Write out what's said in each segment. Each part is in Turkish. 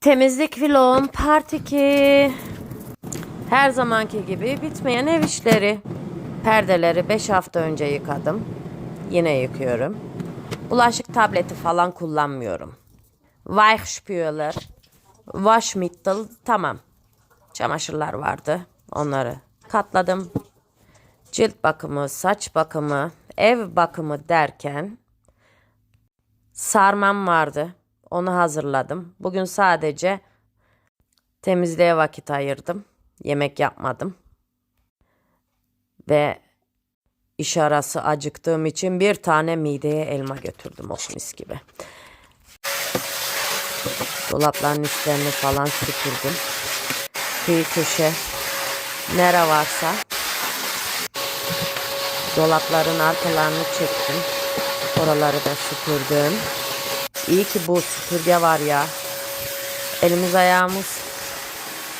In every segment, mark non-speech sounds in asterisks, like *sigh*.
Temizlik vlogum part 2. Her zamanki gibi bitmeyen ev işleri. Perdeleri 5 hafta önce yıkadım. Yine yıkıyorum. Bulaşık tableti falan kullanmıyorum. Weichspüler, Waschmittel tamam. Çamaşırlar vardı. Onları katladım. Cilt bakımı, saç bakımı, ev bakımı derken sarmam vardı. Onu hazırladım. Bugün sadece temizliğe vakit ayırdım. Yemek yapmadım. Ve iş arası acıktığım için bir tane mideye elma götürdüm. Oh mis gibi. Dolapların üstlerini falan süpürdüm. Kıyı köşe nere varsa dolapların arkalarını çektim. Oraları da süpürdüm. İyi ki bu süpürge var ya. Elimiz ayağımız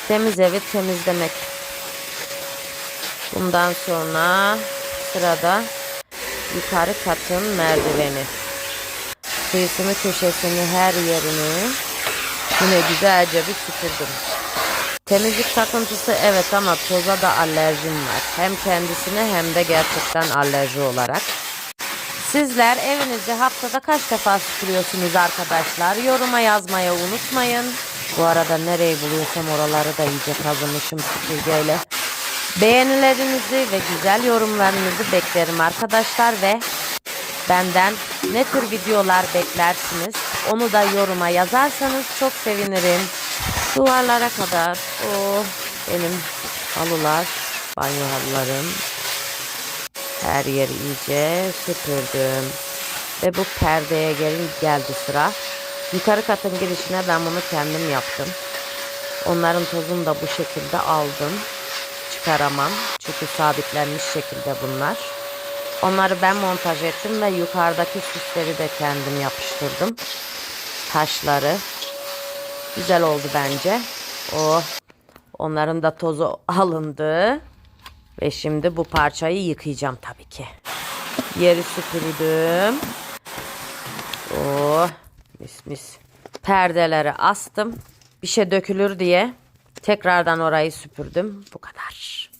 temiz evi temizlemek. Bundan sonra sırada yukarı katın merdiveni. Kıyısını köşesini her yerini yine güzelce bir süpürdüm. Temizlik takıntısı evet ama toza da alerjim var. Hem kendisine hem de gerçekten alerji olarak. Sizler evinizi haftada kaç defa süpürüyorsunuz arkadaşlar? Yoruma yazmayı unutmayın. Bu arada nereyi buluyorsam oraları da iyice kazımışım süpürgeyle. Beğenilerinizi ve güzel yorumlarınızı beklerim arkadaşlar ve benden ne tür videolar beklersiniz onu da yoruma yazarsanız çok sevinirim. Duvarlara kadar o benim halılar, banyo halılarım, her yeri iyice süpürdüm. Ve bu perdeye gelin geldi sıra. Yukarı katın girişine ben bunu kendim yaptım. Onların tozunu da bu şekilde aldım. Çıkaramam. Çünkü sabitlenmiş şekilde bunlar. Onları ben montaj ettim ve yukarıdaki süsleri de kendim yapıştırdım. Taşları. Güzel oldu bence. O onların da tozu *laughs* alındı. Ve şimdi bu parçayı yıkayacağım tabii ki. Yeri süpürdüm. Oh mis mis. Perdeleri astım. Bir şey dökülür diye tekrardan orayı süpürdüm. Bu kadar.